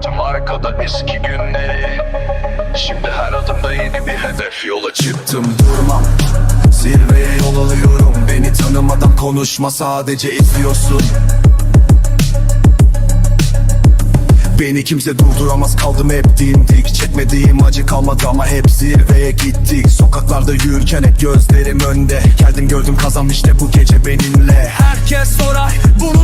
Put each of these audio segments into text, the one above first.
kadar eski günleri. Şimdi her adımda yeni bir hedef yola çıktım. Durmam Zirveye yol alıyorum. Beni tanımadan konuşma sadece izliyorsun. Beni kimse durduramaz kaldım hep dimdik. Çekmediğim acı kalmadı ama hep zirveye gittik. Sokaklarda yürürken hep gözlerim önde. Geldim gördüm kazandım işte bu gece benimle. Herkes sorar bunu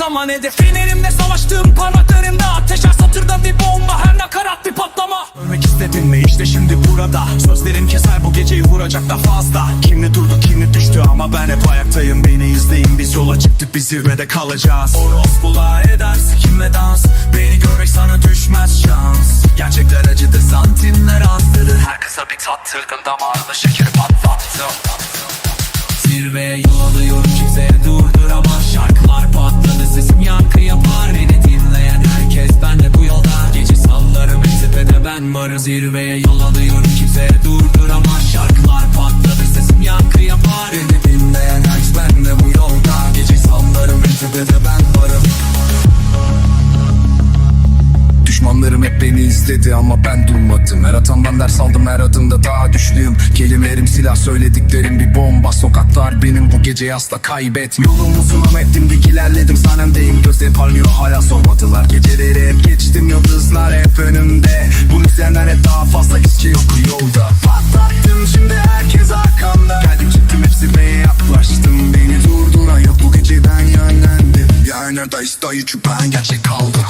zaman hedef. Fenerimle savaştım parmaklarımda Ateşer satırda bir bomba her nakarat bir patlama. Ölmek istedin mi? İşte şimdi burada. Sözlerim keser bu geceyi vuracak da fazla. Kimli durdu kimli düştü ama ben hep ayaktayım. Beni izleyin biz yola çıktık biz zirvede kalacağız. Orospula edersin kimle dans? Beni görmek sana düşmez şans. Gerçekler acıdır santimler attırır Her kıza bir tattırdım damarda şekeri patlattım Zirveye yol alıyorum ben varım Zirveye yol alıyorum kimseye. Durduramaz Şarkılar beni izledi ama ben durmadım. Her atamdan ders aldım her adımda daha düşlüyüm Kelimelerim silah söylediklerim bir bomba. Sokaklar benim bu geceyi asla kaybet. Yolum ama hep dimdik ilerledim. Sahnemdeyim Gözlerim parlıyor hala sormadılar Geceleri hep geçtim yıldızlar hep önümde. Bunu izleyenler hep daha fazla içki yok yolda. Patlattım şimdi herkes arkamda. Geldim çıktım hepsi beye yaklaştım. Beni durduran yok bu gece ben yönlendim dayısı dayı çünkü ben gerçek kaldım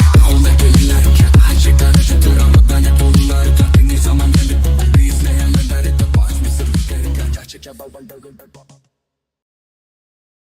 Bye.